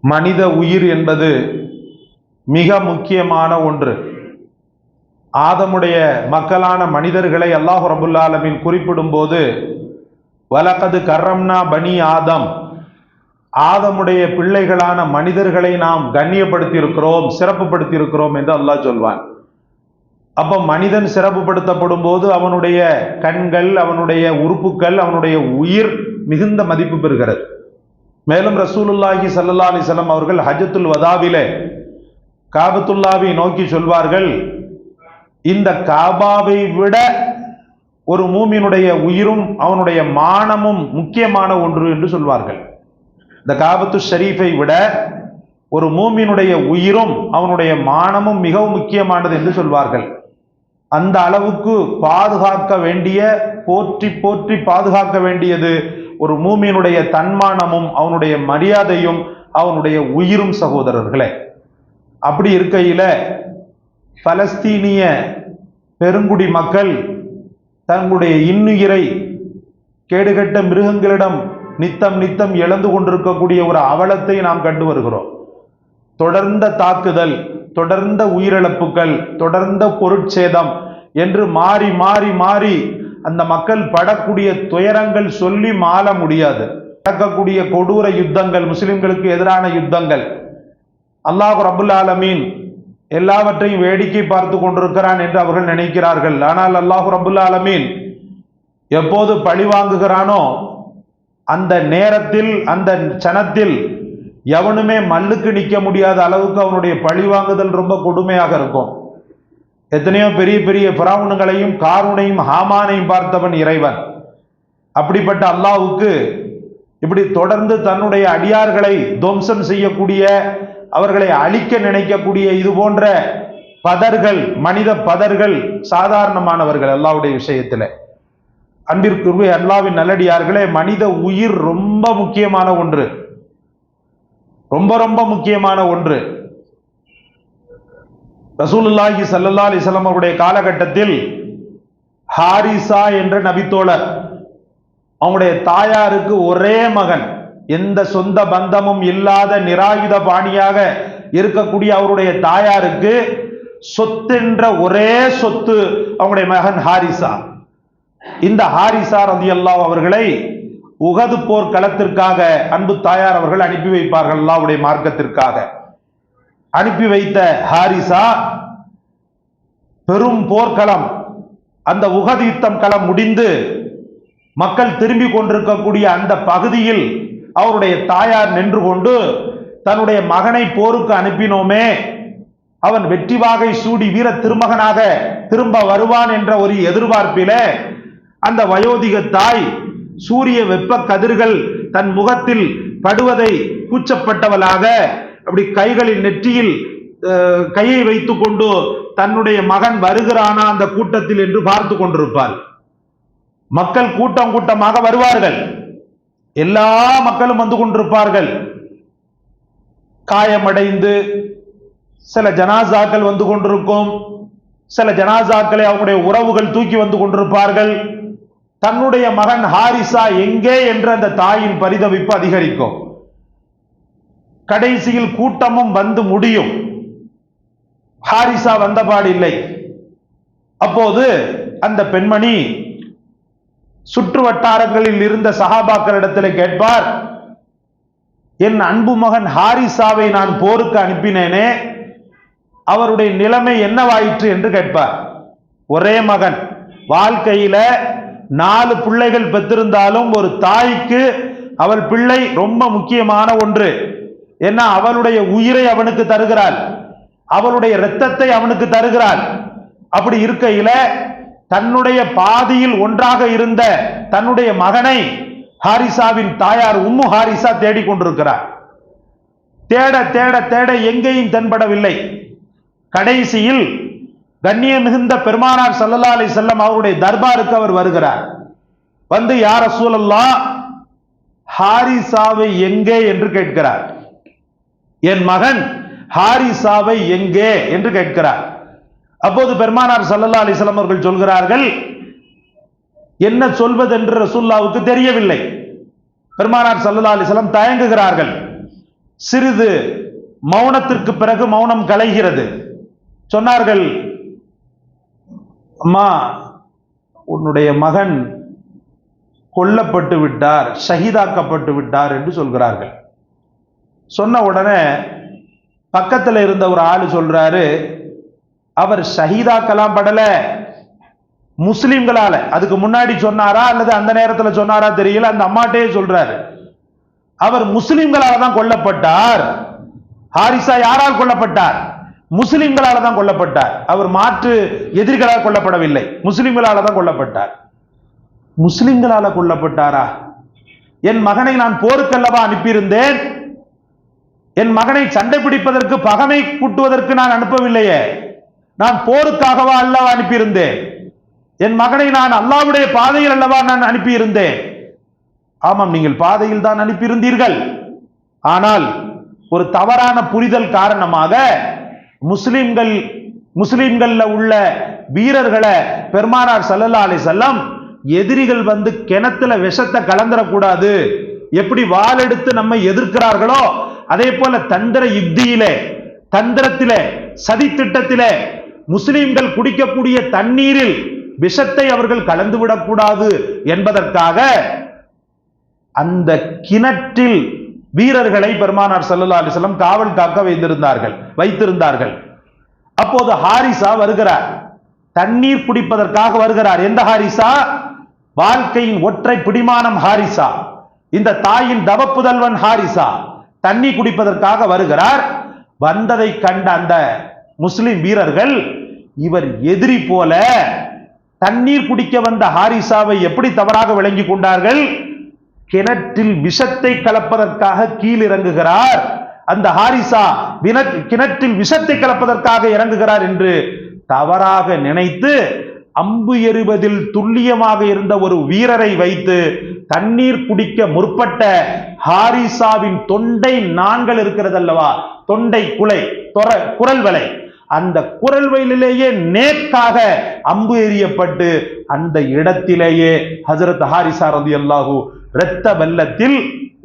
மனித உயிர் என்பது மிக முக்கியமான ஒன்று. ஆதமுடைய மக்களான மனிதர்களை அல்லாஹ் ரபுல்லாலமின் குறிப்பிடும் போது வலக்கது கர்ரம்னா பனி ஆதம். ஆதமுடைய பிள்ளைகளான மனிதர்களை நாம் கண்ணியப்படுத்தியிருக்கிறோம் சிறப்புப்படுத்தியிருக்கிறோம் என்று அல்லாஹ் சொல்வான். அப்போ மனிதன் சிறப்புப்படுத்தப்படும் போது அவனுடைய கண்கள் அவனுடைய உறுப்புகள் அவனுடைய உயிர் மிகுந்த மதிப்பு பெறுகிறது. மேலும் ரசூலுல்லாஹி சல்லா அலிசல்லாம் அவர்கள் ஹஜத்துல் வதாவிலே காபத்துல்லாவை நோக்கி சொல்வார்கள் இந்த காபாவை விட ஒரு மூமினுடைய உயிரும் அவனுடைய மானமும் முக்கியமான ஒன்று என்று சொல்வார்கள். இந்த காபத்து ஷரீஃபை விட ஒரு மூமினுடைய உயிரும் அவனுடைய மானமும் மிகவும் முக்கியமானது என்று சொல்வார்கள். அந்த அளவுக்கு பாதுகாக்க வேண்டிய போற்றி போற்றி பாதுகாக்க வேண்டியது ஒரு மூமியினுடைய தன்மானமும் அவனுடைய மரியாதையும் அவனுடைய உயிரும் சகோதரர்களே. அப்படி இருக்கையில பலஸ்தீனிய பெருங்குடி மக்கள் தங்களுடைய இன்னுயிரை கேடுகட்ட மிருகங்களிடம் நித்தம் நித்தம் இழந்து கொண்டிருக்கக்கூடிய ஒரு அவலத்தை நாம் கண்டு வருகிறோம். தொடர்ந்த தாக்குதல் தொடர்ந்த உயிரிழப்புகள் தொடர்ந்த பொருட்சேதம் என்று மாறி மாறி மாறி அந்த மக்கள் படக்கூடிய துயரங்கள் சொல்லி மாற முடியாது. நடக்கக்கூடிய கொடூர யுத்தங்கள் முஸ்லிம்களுக்கு எதிரான யுத்தங்கள். அல்லாஹ் ரபுல் ஆலமீன் எல்லாவற்றையும் வேடிக்கை பார்த்து கொண்டிருக்கிறான் என்று அவர்கள் நினைக்கிறார்கள். ஆனால் அல்லாஹு ரபுல் ஆலமீன் எப்போது பழி வாங்குகிறானோ அந்த நேரத்தில் அந்த சனத்தில் எவனுமே மல்லுக்கு நிற்க முடியாத அளவுக்கு அவனுடைய பழி வாங்குதல் ரொம்ப கொடுமையாக இருக்கும். எத்தனையோ பெரிய பெரிய பிராவுணங்களையும் காரூனையும் ஹாமானையும் பார்த்தவன் இறைவன். அப்படிப்பட்ட அல்லாவுக்கு இப்படி தொடர்ந்து தன்னுடைய அடியார்களை துவம்சம் செய்யக்கூடிய அவர்களை அழிக்க நினைக்கக்கூடிய இது போன்ற பதர்கள் மனித பதர்கள் சாதாரணமானவர்கள் அல்லாவுடைய விஷயத்தில். அன்பிற்குரிய அல்லாவின் நல்லடியார்களே மனித உயிர் ரொம்ப முக்கியமான ஒன்று. ரொம்ப ரொம்ப முக்கியமான ஒன்று. ரசூலுல்லாஹி சல்லல்லா அலிசல்லாம் அவருடைய காலகட்டத்தில் ஹாரிசா என்ற நபித்தோழர் அவங்களுடைய தாயாருக்கு ஒரே மகன் எந்த சொந்த பந்தமும் இல்லாத நிராயுத பாணியாக இருக்கக்கூடிய அவருடைய தாயாருக்கு சொத்துன்ற ஒரே சொத்து அவங்களுடைய மகன் ஹாரிசா. இந்த ஹாரிசா ரதி அவர்களை உகது போர் களத்திற்காக அன்பு தாயார் அவர்கள் அனுப்பி வைப்பார்கள் அல்லாவுடைய மார்க்கத்திற்காக. அனுப்பி வைத்த ஹாரிசா பெரும் போர்க்களம் அந்த உகது யுத்தம் களம் முடிந்து மக்கள் திரும்பி கொண்டிருக்கக்கூடிய அந்த பகுதியில் அவருடைய தாயார் நின்று கொண்டு தன்னுடைய மகனை போருக்கு அனுப்பினோமே. அவன் வெற்றி வாகை சூடி வீர திருமகனாக திரும்ப வருவான் என்ற ஒரு எதிர்பார்ப்பில அந்த வயோதிக தாய் சூரிய வெப்ப கதிர்கள் தன் முகத்தில் படுவதை கூச்சப்பட்டவளாக அப்படி கைகளின் நெற்றியில் கையை வைத்து கொண்டு தன்னுடைய மகன் வருகிறானா அந்த கூட்டத்தில் என்று பார்த்து கொண்டிருப்பார் மக்கள் கூட்டம் கூட்டமாக வருவார்கள். எல்லா மக்களும் வந்து கொண்டிருப்பார்கள். காயமடைந்து சில ஜனாசாக்கள் வந்து கொண்டிருக்கும். சில ஜனாசாக்களை அவங்களுடைய உறவுகள் தூக்கி வந்து கொண்டிருப்பார்கள். தன்னுடைய மகன் ஹாரிசா எங்கே என்ற அந்த தாயின் பரிதவிப்பு அதிகரிக்கும். கடைசியில் கூட்டமும் வந்து முடியும். ஹாரிசா வந்தபாடு இல்லை. அப்போது அந்த பெண்மணி சுற்று வட்டாரங்களில் இருந்த சகாபாக்களிடத்தில் கேட்பார் என் அன்பு மகன் ஹாரிசாவை நான் போருக்கு அனுப்பினேனே அவருடைய நிலைமை என்னவாயிற்று? என்று கேட்பார். ஒரே மகன். வாழ்க்கையில நாலு பிள்ளைகள் பெற்றிருந்தாலும் ஒரு தாய்க்கு அவள் பிள்ளை ரொம்ப முக்கியமான ஒன்று. ஏன்னா அவளுடைய உயிரை அவனுக்கு தருகிறாள். அவளுடைய இரத்தத்தை அவனுக்கு தருகிறாள். அப்படி இருக்கையில தன்னுடைய பாதியில் ஒன்றாக இருந்த தன்னுடைய மகனை ஹாரிசாவின் தாயார் உம்மு ஹாரிசா தேடிக்கொண்டிருக்கிறார் தேட தேட தேட எங்கேயும் தென்படவில்லை. கடைசியில் கண்ணிய மிகுந்த பெருமானார் சல்லல்லா அலி செல்லம் அவருடைய தர்பாருக்கு அவர் வருகிறார். வந்து யார சூழல்லா ஹாரிசாவை எங்கே? என்று கேட்கிறார். என் மகன் ஹாரிசாவை எங்கே? என்று கேட்கிறார். அப்போது பெருமானார் சல்லல்லா அலிஸ்லாம் அவர்கள் சொல்கிறார்கள் என்ன சொல்வது என்று ரசூல்லாவுக்கு தெரியவில்லை. பெருமானார் சல்லல்லா அலிஸ்லாம் தயங்குகிறார்கள். சிறிது மௌனத்திற்கு பிறகு மௌனம் கலைகிறது. சொன்னார்கள் அம்மா உன்னுடைய மகன் கொல்லப்பட்டு விட்டார் ஷஹீதாக்கப்பட்டு விட்டார் என்று சொல்கிறார்கள். சொன்ன உடனே பக்கத்தில் இருந்த ஒரு ஆள் சொல்றாரு அவர் ஷஹீதாக்கலாம் படல முஸ்லிம்களால. அதுக்கு முன்னாடி சொன்னாரா அல்லது அந்த நேரத்தில் சொன்னாரா தெரியல அந்த அம்மாட்டே சொல்றாரு. அவர் முஸ்லிம்களால தான் கொல்லப்பட்டார். ஹாரிசா யாரால் கொல்லப்பட்டார்? முஸ்லிம்களால தான் கொல்லப்பட்டார். அவர் மாற்று எதிரிகளால் கொல்லப்படவில்லை. முஸ்லிம்களால தான் கொல்லப்பட்டார். முஸ்லிம்களால கொல்லப்பட்டாரா? என் மகனை நான் போருக்கல்லவா அனுப்பியிருந்தேன்? என் மகனை சண்டை பிடிப்பதற்கு பகமை கூட்டுவதற்கு நான் அனுப்பவில்லையே. நான் போருக்காகவா அல்லவா அனுப்பியிருந்தேன்? என் மகனை நான் அல்லாவுடைய பாதையில் அல்லவா நான் அனுப்பியிருந்தேன்? ஆமாம் நீங்கள் பாதையில் தான் அனுப்பியிருந்தீர்கள். ஆனால் ஒரு தவறான புரிதல் காரணமாக முஸ்லிம்கள் முஸ்லிம்கள்ல உள்ள வீரர்களை பெருமானார் சல்லல்லா அலி செல்லம் எதிரிகள் வந்து கிணத்துல விஷத்தை கலந்துடக்கூடாது எப்படி வாள் எடுத்து நம்ம எதிர்க்கிறார்களோ அதே போல தந்திர யுக்தியிலே தந்திரத்திலே சதி திட்டத்திலே முஸ்லிம்கள் குடிக்கக்கூடிய தண்ணீரில் விஷத்தை அவர்கள் கலந்துவிடக்கூடாது என்பதற்காக அந்த கிணற்றில் வீரர்களை பெருமானார் சல்லா அலிஸ்லம் காவல் காக்க வைத்திருந்தார்கள் வைத்திருந்தார்கள். அப்போது ஹாரிசா வருகிறார். தண்ணீர் குடிப்பதற்காக வருகிறார். எந்த ஹாரிசா? வாழ்க்கையின் ஒற்றை பிடிமானம் ஹாரிசா. இந்த தாயின் தவப்புதல்வன் ஹாரிசா. தண்ணி குடிப்பதற்காக வருகிறார். வந்ததை கண்ட அந்த முஸ்லிம் வீரர்கள் இவர் எதிரி போல தண்ணீர் குடிக்க வந்த ஹாரிசாவை எப்படி தவறாக விளங்கி கொண்டார்கள்? கிணற்றில் விஷத்தை கலப்பதற்காக கீழ் இறங்குகிறார். அந்த ஹாரிசா கிணற்றில் விஷத்தை கலப்பதற்காக இறங்குகிறார் என்று தவறாக நினைத்து அம்பு எறிவதில் துல்லியமாக இருந்த ஒரு வீரரை வைத்து தண்ணீர் குடிக்க முற்பட்ட ஹாரிசாவின் தொண்டை நான்கள் இருக்கிறது அல்லவா தொண்டை குலை குரல் வலை. அந்த குரல் வயலிலேயே நேக்காக அம்பு எறியப்பட்டு அந்த இடத்திலேயே ஹசரத் ஹாரிசா ரதி அல்லாஹூ இரத்த வெள்ளத்தில்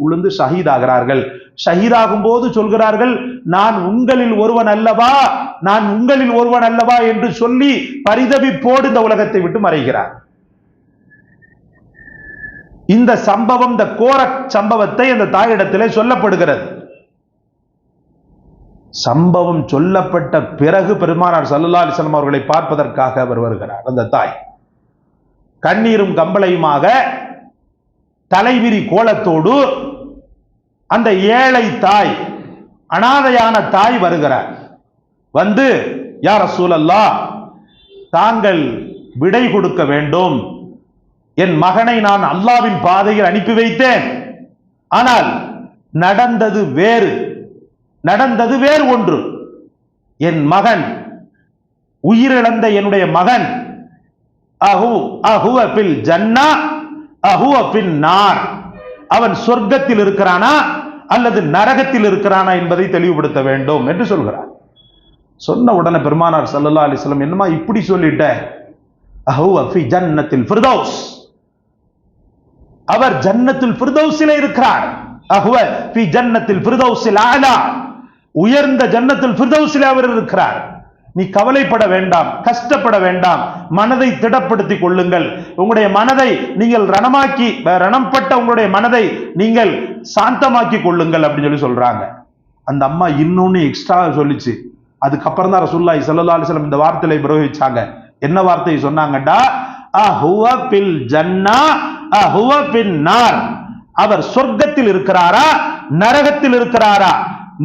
உளுந்து ஷஹீதாகிறார்கள். ஷஹீதாகும் போது சொல்கிறார்கள் நான் உங்களில் ஒருவன் அல்லவா? நான் உங்களில் ஒருவன் அல்லவா? என்று சொல்லி பரிதவிப்போடு இந்த உலகத்தை விட்டு மறைகிறார். இந்த சம்பவம் இந்த கோர சம்பவத்தை அந்த தாயிடத்திலே சொல்லப்படுகிறது. சம்பவம் சொல்லப்பட்ட பிறகு பெருமானார் சல்லா அலிஸ்லாம் அவர்களை பார்ப்பதற்காக அவர் வருகிறார். அந்த தாய் கண்ணீரும் கம்பளையுமாக தலைவிரி கோலத்தோடு அந்த ஏழை தாய் அனாதையான தாய் வருகிறார். வந்து யார் சூழல்லா தாங்கள் விடை கொடுக்க வேண்டும். என் மகனை நான் அல்லாவின் பாதையில் அனுப்பி வைத்தேன். ஆனால் நடந்தது வேறு நடந்தது வேறு ஒன்று. என் மகன் உயிரிழந்த என்னுடைய மகன் அஹு அஹுவ பில் ஜன்னா அஹுவ நார் அவன் சொர்க்கத்தில் இருக்கிறானா அல்லது நரகத்தில் இருக்கிறானா என்பதை தெளிவுபடுத்த வேண்டும் என்று சொல்கிறார். சொன்ன உடனே பெருமானார் சல்லல்லா அலிஸ்லம் என்னமா இப்படி சொல்லிட்ட? அஹுவ ஃபி ஜன்னத்தில் ஃபிர்தௌஸ். அவர் ஜன்னத்தில் ஃபிர்தௌஸிலே இருக்கிறார். அஹுவ ஃபி ஜன்னத்தில் ஃபிர்தௌஸில் ஆலா உயர்ந்த ஜன்னத்தில் ஃபிர்தௌஸிலே அவர் இருக்கிறார். நீ கவலைப்பட வேண்டாம் கஷ்டப்பட வேண்டாம். மனதை திடப்படுத்திக் கொள்ளுங்கள். உங்களுடைய மனதை நீங்கள் ரணமாக்கி ரணம்பட்ட உங்களுடைய மனதை நீங்கள் சாந்தமாக்கி கொள்ளுங்கள் அப்படின்னு சொல்லி சொல்றாங்க. அந்த அம்மா இன்னொன்னு எக்ஸ்ட்ரா சொல்லிச்சு. அதுக்கப்புறம் தான் ரசுல்லாய் சல்லா அலிஸ்லம் இந்த வார்த்தையை பிரயோகிச்சாங்க. என்ன வார்த்தையை சொன்னாங்கடா? அஹுவ பில் ஜன்னா அஹுவ பின் நார். அவர் சொர்க்கத்தில் இருக்கிறாரா? நரகத்தில் இருக்கிறாரா?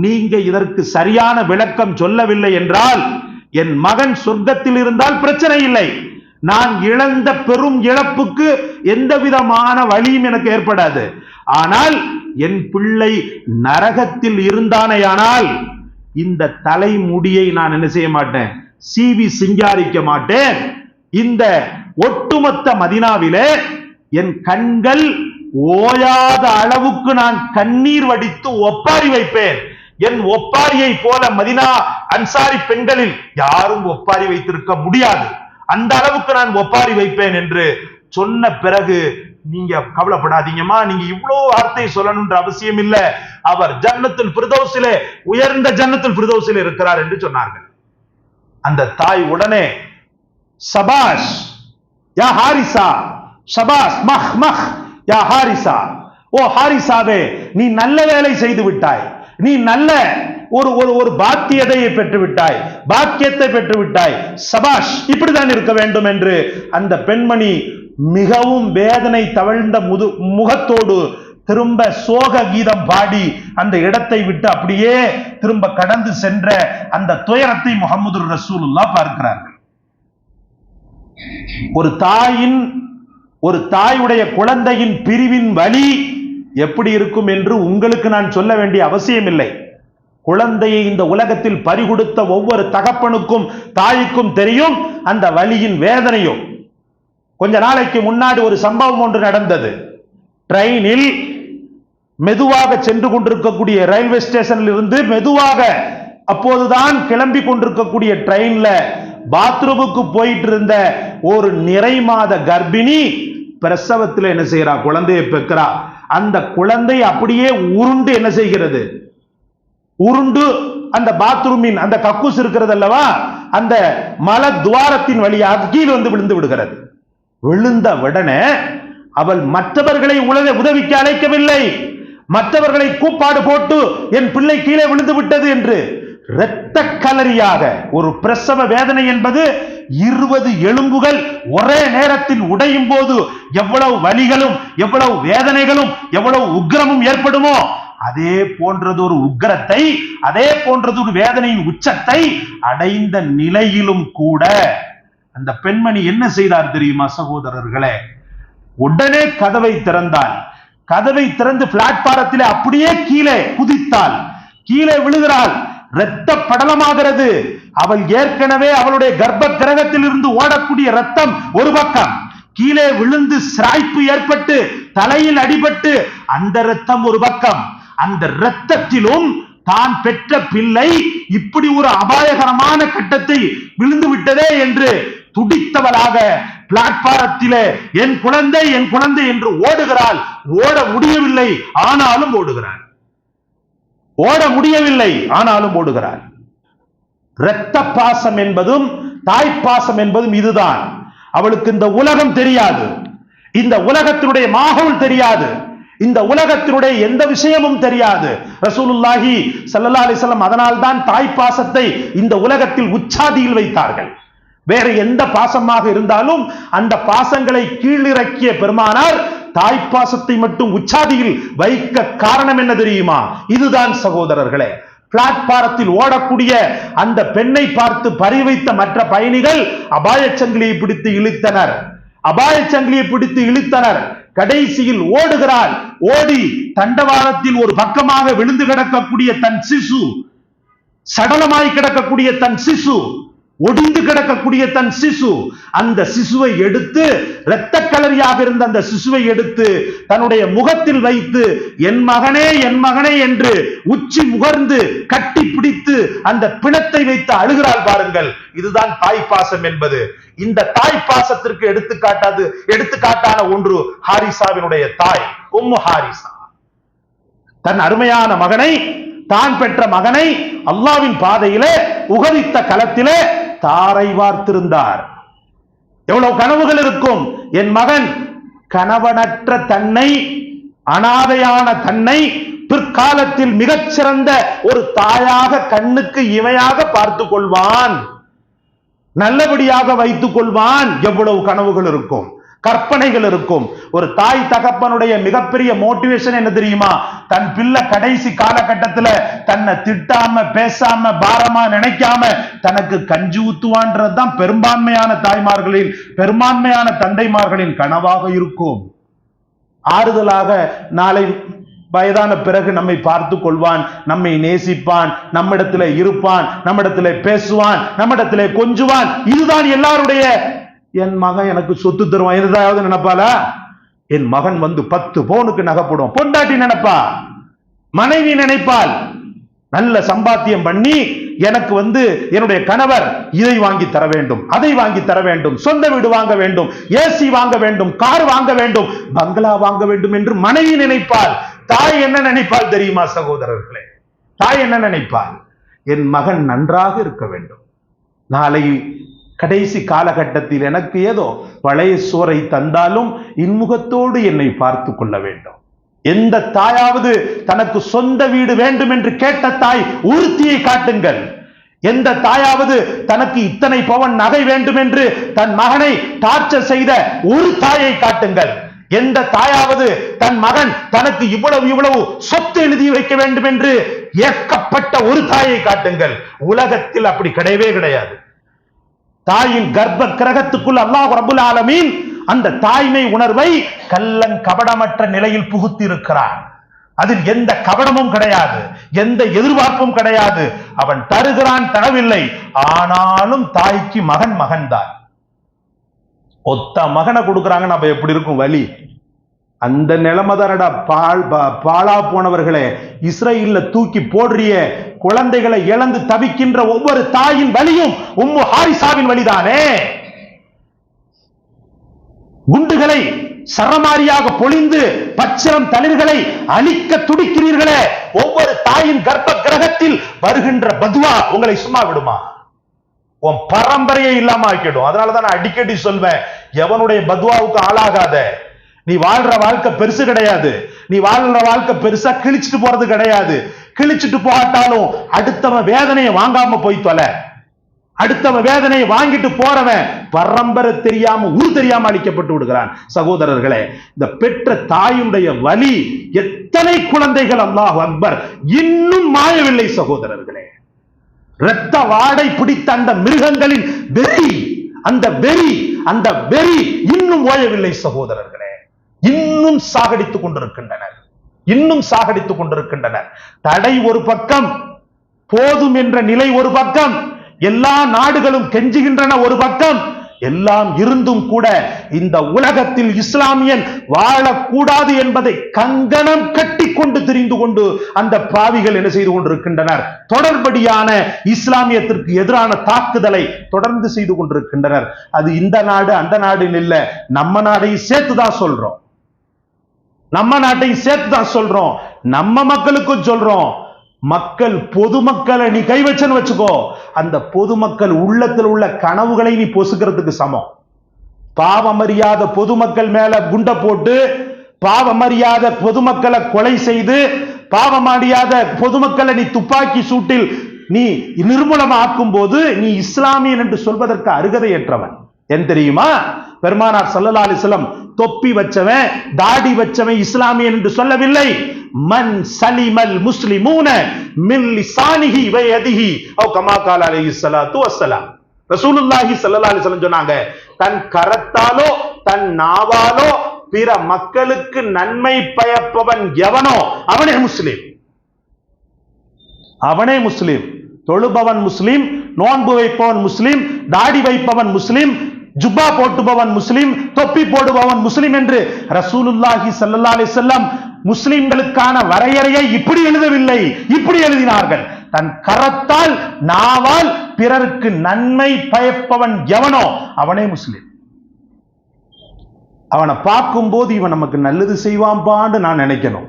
நீங்க இதற்கு சரியான விளக்கம் சொல்லவில்லை என்றால் என் மகன் சொர்க்கத்தில் இருந்தால் பிரச்சனை இல்லை. நான் இழந்த பெரும் இழப்புக்கு எந்த விதமான வழியும் எனக்கு ஏற்படாது. ஆனால் என் பிள்ளை நரகத்தில் இருந்தானேயானால் இந்த தலைமுடியை நான் என்ன செய்ய மாட்டேன்? சீவி சிங்காரிக்க மாட்டேன். இந்த ஒட்டுமொத்த மதினாவிலே என் கண்கள் ஓயாத அளவுக்கு நான் கண்ணீர் வடித்து ஒப்பாரி வைப்பேன். என் ஒப்பாரியை போல மதினா அன்சாரி பெண்களில் யாரும் ஒப்பாரி வைத்திருக்க முடியாது. அந்த அளவுக்கு நான் ஒப்பாரி வைப்பேன் என்று சொன்ன பிறகு நீங்க கவலைப்படாதீங்கம்மா நீங்க இவ்வளவு வார்த்தை சொல்லணும்ன்ற அவசியம் இல்ல. அவர் ஜன்னத்தில் பிரதோசிலே உயர்ந்த ஜன்னத்தில் பிரதோசில இருக்கிறார் என்று சொன்னார்கள். அந்த தாய் உடனே சபாஷ் யா ஹாரிசா சபாஷ் மஹ் மஹ் யா ஹாரிசா ஓ ஹாரிசாவே நீ நல்ல வேலை செய்து விட்டாய். நீ நல்ல ஒரு ஒரு ஒரு பாக்கியதையை பெற்று விட்டாய் பாக்கியத்தை பெற்று விட்டாய் சபாஷ் இப்படிதான் இருக்க வேண்டும் என்று அந்த பெண்மணி மிகவும் வேதனை தவழ்ந்த முது முகத்தோடு திரும்ப சோக கீதம் பாடி அந்த இடத்தை விட்டு அப்படியே திரும்ப கடந்து சென்ற அந்த துயரத்தை முகமது ரசூலுல்லா பார்க்கிறார்கள். ஒரு தாயின் ஒரு தாயுடைய குழந்தையின் பிரிவின் வழி எப்படி இருக்கும் என்று உங்களுக்கு நான் சொல்ல வேண்டிய அவசியம் இல்லை. குழந்தையை இந்த உலகத்தில் பறிகொடுத்த ஒவ்வொரு தகப்பனுக்கும் தாய்க்கும் தெரியும் அந்த வழியின் வேதனையும். கொஞ்ச நாளைக்கு முன்னாடி ஒரு சம்பவம் ஒன்று நடந்தது. ட்ரெயினில் மெதுவாக சென்று கொண்டிருக்கக்கூடிய ரயில்வே ஸ்டேஷனில் இருந்து மெதுவாக அப்போதுதான் கிளம்பி கொண்டிருக்கக்கூடிய ட்ரெயின்ல பாத்ரூமுக்கு போயிட்டு இருந்த ஒரு நிறை மாத கர்ப்பிணி பிரசவத்தில் என்ன செய்யறா குழந்தையை பெக்கிறா. அந்த குழந்தை அப்படியே உருண்டு என்ன செய்கிறது? உருண்டு அந்த பாத்ரூமின் அந்த கக்கூஸ் இருக்கிறது அல்லவா? அந்த மல துவாரத்தின் வழியாக கீழ் வந்து விழுந்து விடுகிறது. விழுந்த உடனே அவள் மற்றவர்களை உலக உதவிக்கு அழைக்கவில்லை. மற்றவர்களை கூப்பாடு போட்டு என் பிள்ளை கீழே விழுந்து விட்டது என்று இரத்த கலரியாக ஒரு பிரசவ வேதனை என்பது இருபது எலும்புகள் ஒரே நேரத்தில் உடையும் போது எவ்வளவு வலிகளும் எவ்வளவு வேதனைகளும் எவ்வளவு உக்கிரமும் ஏற்படுமோ அதே போன்றது ஒரு உக்கிரத்தை அதே போன்றது ஒரு வேதனையின் உச்சத்தை அடைந்த நிலையிலும் கூட அந்த பெண்மணி என்ன செய்தார் தெரியுமா சகோதரர்களே? உடனே கதவை திறந்தாள். கதவை திறந்து பிளாட்பாரத்திலே அப்படியே கீழே குதித்தாள். கீழே விழுகிறாள். இரத்த படலமாகிறது அவள் ஏற்கனவே அவளுடைய கர்ப்ப கிரகத்தில் இருந்து ஓடக்கூடிய ரத்தம் ஒரு பக்கம். கீழே விழுந்து சிராய்ப்பு ஏற்பட்டு தலையில் அடிபட்டு அந்த ரத்தம் ஒரு பக்கம். அந்த இரத்தத்திலும் தான் பெற்ற பிள்ளை இப்படி ஒரு அபாயகரமான கட்டத்தை விழுந்து விட்டதே என்று துடித்தவளாக பிளாட்பாரத்திலே என் குழந்தை என் குழந்தை என்று ஓடுகிறாள். ஓட முடியவில்லை. ஆனாலும் ஓடுகிறாள். ஓட முடியவில்லை. ஆனாலும் ஓடுகிறாள் இரத்த பாசம் என்பதும் தாய்ப்பாசம் என்பதும் இதுதான். அவளுக்கு இந்த உலகம் தெரியாது. இந்த உலகத்தினுடைய மாகவுல் தெரியாது. இந்த உலகத்தினுடைய எந்த விஷயமும் தெரியாது. ரசூலுல்லாஹி சல்லா அலிசல்லாம் அதனால் தான் தாய் பாசத்தை இந்த உலகத்தில் உச்சாதியில் வைத்தார்கள். வேற எந்த பாசமாக இருந்தாலும் அந்த பாசங்களை கீழிறக்கிய பெருமானார் தாய்ப்பாசத்தை மட்டும் உச்சாதியில் வைக்க காரணம் என்ன தெரியுமா? இதுதான் சகோதரர்களே பிளாட்பாரத்தில் ஓடக்கூடிய அந்த பெண்ணை பார்த்து பறிவைத்த மற்ற பயணிகள் அபாய சங்கிலியை பிடித்து இழுத்தனர். அபாயச் சங்கிலியை பிடித்து இழுத்தனர். கடைசியில் ஓடுகிறாள். ஓடி தண்டவாளத்தில் ஒரு பக்கமாக விழுந்து கிடக்கக்கூடிய தன் சிசு சடலமாய் கிடக்கக்கூடிய தன் சிசு ஒடிந்து கிடக்கக்கூடிய தன் சிசு. அந்த சிசுவை எடுத்து இரத்த கலரியாக இருந்த அந்த சிசுவை எடுத்து தன்னுடைய முகத்தில் வைத்து என் மகனே என் மகனே என்று உச்சி முகர்ந்து கட்டி பிடித்து அந்த பிணத்தை வைத்து அழுகிறாள் பாருங்கள். இதுதான் தாய் பாசம் என்பது. இந்த தாய் பாசத்திற்கு எடுத்துக்காட்டாது எடுத்துக்காட்டான ஒன்று ஹாரிசாவினுடைய தாய் உம்மு ஹாரிசா. தன் அருமையான மகனை தான் பெற்ற மகனை அல்லாவின் பாதையிலே உகதித்த களத்திலே தாரை வார்த்திருந்தார். எவ்வளவு கனவுகள் இருக்கும். என் மகன் கணவனற்ற தன்னை அனாதையான தன்னை பிற்காலத்தில் மிகச்சிறந்த ஒரு தாயாக கண்ணுக்கு இமையாக பார்த்து கொள்வான் நல்லபடியாக வைத்துக் கொள்வான் எவ்வளவு கனவுகள் இருக்கும். கற்பனைகள் இருக்கும். ஒரு தாய் தகப்பனுடைய மிகப்பெரிய மோட்டிவேஷன் என்ன தெரியுமா? தன் பிள்ளை கடைசி காலகட்டத்துல தன்னை திட்டாம பேசாம பாரமா நினைக்காம தனக்கு கஞ்சி ஊத்துவான்றதுதான் பெரும்பான்மையான தாய்மார்களின் பெரும்பான்மையான தந்தைமார்களின் கனவாக இருக்கும். ஆறுதலாக நாளை வயதான பிறகு நம்மை பார்த்து கொள்வான் நம்மை நேசிப்பான் நம்மிடத்துல இருப்பான் நம்மிடத்துல பேசுவான் நம்மிடத்துல கொஞ்சுவான். இதுதான் எல்லாருடைய என் மகன் எனக்கு சொத்து தருவான். எதாவது நினைப்பால என் மகன் வந்து பத்து போனுக்கு நகைப்படும் பொண்டாட்டி நினைப்பா. மனைவி நினைப்பால் நல்ல சம்பாத்தியம் பண்ணி எனக்கு வந்து என்னுடைய கணவர் இதை வாங்கி தர வேண்டும் அதை வாங்கி தர வேண்டும் சொந்த வீடு வாங்க வேண்டும் ஏசி வாங்க வேண்டும் கார் வாங்க வேண்டும் பங்களா வாங்க வேண்டும் என்று மனைவி நினைப்பாள். தாய் என்ன நினைப்பாள் தெரியுமா சகோதரர்களே? தாய் என்ன நினைப்பாள்? என் மகன் நன்றாக இருக்க வேண்டும். நாளை கடைசி காலகட்டத்தில் எனக்கு ஏதோ பழைய சோரை தந்தாலும் இன்முகத்தோடு என்னை பார்த்து கொள்ள வேண்டும். எந்த தாயாவது தனக்கு சொந்த வீடு வேண்டும் என்று கேட்ட தாய் உறுதியை காட்டுங்கள். எந்த தாயாவது தனக்கு இத்தனை பவன் நகை வேண்டும் என்று தன் மகனை டார்ச்சர் செய்த ஒரு தாயை காட்டுங்கள். எந்த தாயாவது தன் மகன் தனக்கு இவ்வளவு இவ்வளவு சொத்து எழுதி வைக்க வேண்டும் என்று ஏக்கப்பட்ட ஒரு தாயை காட்டுங்கள். உலகத்தில் அப்படி கிடையவே கிடையாது. தாயின் கர்ப்ப கிரகத்துக்குள் அல்லாஹ் ரபுல் ஆலமீன் அந்த தாய்மை உணர்வை கள்ளன் கபடமற்ற நிலையில் புகுத்தி இருக்கிறான் அதில் எந்த கபடமும் கிடையாது எந்த எதிர்பார்ப்பும் கிடையாது. அவன் தருகிறான் தரவில்லை ஆனாலும் தாய்க்கு மகன் மகன்தான். ஒத்த மகனை கொடுக்குறாங்க நம்ம எப்படி இருக்கும் வழி? அந்த நிலைமை தானடா. பால் பா- பாழா போனவர்களே இஸ்ரேல தூக்கி போடுறிய குழந்தைகளை இழந்து தவிக்கின்ற ஒவ்வொரு தாயின் வலியும் உம்மு ஹாரிசாவின் வழிதானே குண்டுகளை சரமாரியாக பொழிந்து பச்சிரம் தளிர்களை அழிக்க துடிக்கிறீர்களே ஒவ்வொரு தாயின் கர்ப்ப கிரகத்தில் வருகின்ற பதுவா உங்களை சும்மா விடுமா? உன் பரம்பரையே இல்லாம ஆக்கிடும். அதனாலதான் நான் அடிக்கடி சொல்வேன் எவனுடைய பத்வாவுக்கு ஆளாகாத நீ வாழ்ற வாழ்க்கை பெருசு கிடையாது. நீ வாழ்ற வாழ்க்கை பெருசா கிழிச்சிட்டு போறது கிடையாது. கிழிச்சிட்டு போகாட்டாலும் அடுத்தவன் வேதனையை வாங்காம போய் தொலை. அடுத்தவன் வேதனையை வாங்கிட்டு போறவன் பரம்பரை தெரியாம ஊர் தெரியாம அழிக்கப்பட்டு விடுகிறான். சகோதரர்களே இந்த பெற்ற தாயுடைய வலி எத்தனை குழந்தைகள் அல்லாஹ் அக்பர்? இன்னும் மாயவில்லை சகோதரர்களே. இரத்த வாடை பிடித்த அந்த மிருகங்களின் வெறி அந்த வெறி அந்த வெறி இன்னும் ஓயவில்லை சகோதரர்களே. இன்னும் சாகடித்துக் கொண்டிருக்கின்றனர். இன்னும் சாகடித்துக் கொண்டிருக்கின்றனர். தடை ஒரு பக்கம் போதும் என்ற நிலை ஒரு பக்கம் எல்லா நாடுகளும் கெஞ்சுகின்றன ஒரு பக்கம் எல்லாம் இருந்தும் கூட இந்த உலகத்தில் இஸ்லாமியன் வாழக்கூடாது என்பதை கங்கணம் கட்டி கொண்டு திரிந்து கொண்டு அந்த பாவிகள் என்ன செய்து கொண்டிருக்கின்றனர்? தொடர்படியான இஸ்லாமியத்திற்கு எதிரான தாக்குதலை தொடர்ந்து செய்து கொண்டிருக்கின்றனர். அது இந்த நாடு அந்த நாடுன்னு இல்லை நம்ம நாடையும் சேர்த்துதான் சொல்றோம். நம்ம நாட்டையும் சேர்த்து தான் சொல்றோம். நம்ம மக்களுக்கும் சொல்றோம். மக்கள் பொதுமக்களை நீ கை வச்சன்னு வச்சுக்கோ. அந்த பொதுமக்கள் உள்ளத்தில் உள்ள கனவுகளை நீ பொசுக்கிறதுக்கு சமம். பாவமறியாத பொதுமக்கள் மேல குண்டை போட்டு பாவமறியாத பொதுமக்களை கொலை செய்து பாவமறியாத பொதுமக்களை நீ துப்பாக்கி சூட்டில் நீ நிர்மூலமாக்கும் போது நீ இஸ்லாமியன் என்று சொல்வதற்கு அருகதையற்றவன். ஏன் தெரியுமா? பெருமானார் சல்லல்லா அலிஸ்லம் தொப்பி வச்சவன் தாடி வச்சவன் இஸ்லாமியன் என்று சொல்லவில்லை. மன் சலிமல் முஸ்லிமூன மின் லிசானிஹி வை யதிஹி அவ் கமா கால அலைஹி ஸலாத்து வஸ்ஸலாம். ரசூலுல்லாஹி ஸல்லல்லாஹு அலைஹி வஸல்லம் சொன்னாங்க தன் கரத்தாலோ தன் நாவாலோ பிற மக்களுக்கு நன்மை பயப்பவன் எவனோ அவனே முஸ்லிம். அவனே முஸ்லிம். தொழுபவன் முஸ்லிம் நோன்பு வைப்பவன் முஸ்லிம் தாடி வைப்பவன் முஸ்லிம் ஜுப்பா போட்டுபவன் முஸ்லிம் தொப்பி போடுபவன் முஸ்லிம் என்று ரசூலுல்லாஹி சல்லா அலி செல்லம் முஸ்லிம்களுக்கான வரையறையை இப்படி எழுதவில்லை இப்படி எழுதினார்கள். தன் கரத்தால் நாவால் பிறருக்கு நன்மை பயப்பவன் எவனோ அவனே முஸ்லிம். அவனை பார்க்கும்போது இவன் நமக்கு நல்லது செய்வான்பான்னு நான் நினைக்கணும்.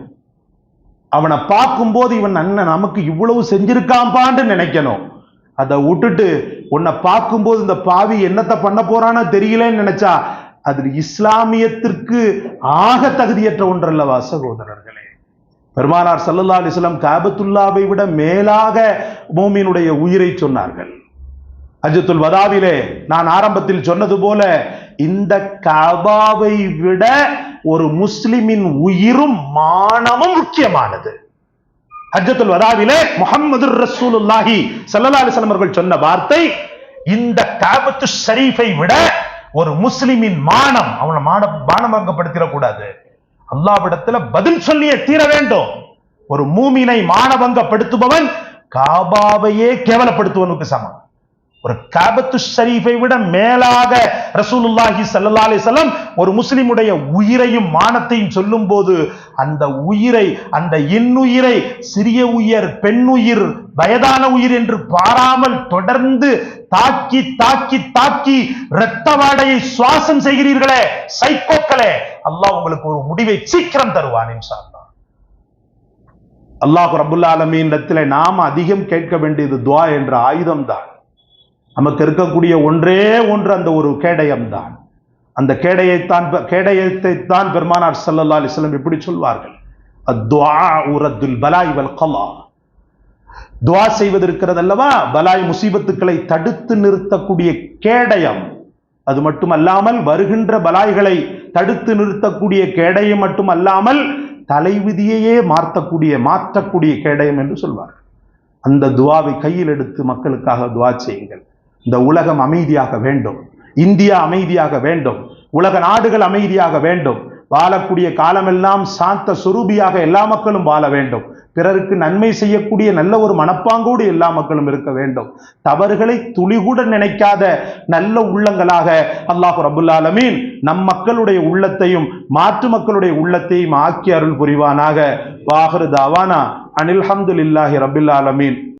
அவனை பார்க்கும்போது இவன் அண்ணன் நமக்கு இவ்வளவு செஞ்சிருக்கான்பான்னு நினைக்கணும். அதை விட்டுட்டு உன்னை பார்க்கும்போது இந்த பாவி என்னத்தை பண்ண போறான்னு தெரியலன்னு நினைச்சா அது இஸ்லாமியத்திற்கு ஆக தகுதியற்ற ஒன்றல்லவா சகோதரர்களே. பெருமானார் சல்லல்லா அலிஸ்லாம் காபத்துல்லாவை விட மேலாக மோமினுடைய உயிரை சொன்னார்கள். அஜத்துல் வதாவிலே நான் ஆரம்பத்தில் சொன்னது போல இந்த கபாவை விட ஒரு முஸ்லிமின் உயிரும் மானமும் முக்கியமானது. ஹஜ்ஜத்துல் வதாவிலே முகமது ரசூலுல்லாஹி ஸல்லல்லாஹு அலைஹி அவர்கள் சொன்ன வார்த்தை இந்த காபத்து ஷரீஃபை விட ஒரு முஸ்லிமின் மானம் அவனை மான மானபங்கப்படுத்திடக்கூடாது. அல்லாவிடத்துல பதில் சொல்லியே தீர வேண்டும். ஒரு மூமினை மானபங்கப்படுத்துபவன் காபாவையே கேவலப்படுத்துவனுக்கு சமம். ஒரு காபத்து ஷரீஃபை விட மேலாக ரசூலுல்லாஹி சல்லா அலிசல்லாம் ஒரு முஸ்லிமுடைய உயிரையும் மானத்தையும் சொல்லும்போது அந்த உயிரை அந்த இன்னுயிரை சிறிய உயிர் பெண்ணுயிர் வயதான உயிர் என்று பாராமல் தொடர்ந்து தாக்கி தாக்கி தாக்கி இரத்த வாடையை சுவாசம் செய்கிறீர்களே சைக்கோக்களே அல்லாஹ் உங்களுக்கு ஒரு முடிவை சீக்கிரம் தருவான் இன்ஷா அல்லாஹ் அல்லாஹ் ரபுல் இடத்துல நாம் அதிகம் கேட்க வேண்டியது துவா என்ற ஆயுதம் தான் நமக்கு இருக்கக்கூடிய ஒன்றே ஒன்று அந்த ஒரு கேடயம் தான் அந்த கேடயத்தான் கேடயத்தை தான் பெருமானார் சல்லல்லா அலிஸ்லம் இப்படி சொல்வார்கள்? அத்வா உரத்துல் பலாய் வல் கலா. துவா செய்வதற்கிறது அல்லவா பலாய் முசீபத்துக்களை தடுத்து நிறுத்தக்கூடிய கேடயம். அது மட்டுமல்லாமல் வருகின்ற பலாய்களை தடுத்து நிறுத்தக்கூடிய கேடயம் மட்டுமல்லாமல் தலைவிதியையே மாற்றக்கூடிய மாற்றக்கூடிய கேடயம் என்று சொல்வார் அந்த துவாவை கையில் எடுத்து மக்களுக்காக துவா செய்யுங்கள். இந்த உலகம் அமைதியாக வேண்டும். இந்தியா அமைதியாக வேண்டும். உலக நாடுகள் அமைதியாக வேண்டும். வாழக்கூடிய காலமெல்லாம் சாந்த சுரூபியாக எல்லா மக்களும் வாழ வேண்டும். பிறருக்கு நன்மை செய்யக்கூடிய நல்ல ஒரு மனப்பாங்கோடு எல்லா மக்களும் இருக்க வேண்டும். தவறுகளை துளிகூட நினைக்காத நல்ல உள்ளங்களாக அல்லாஹ் ரபுல்லாலமீன் நம் மக்களுடைய உள்ளத்தையும் மாற்று மக்களுடைய உள்ளத்தையும் ஆக்கி அருள் புரிவானாக. வாஹரு தாவானா. அனில் ரபுல்லாலமீன்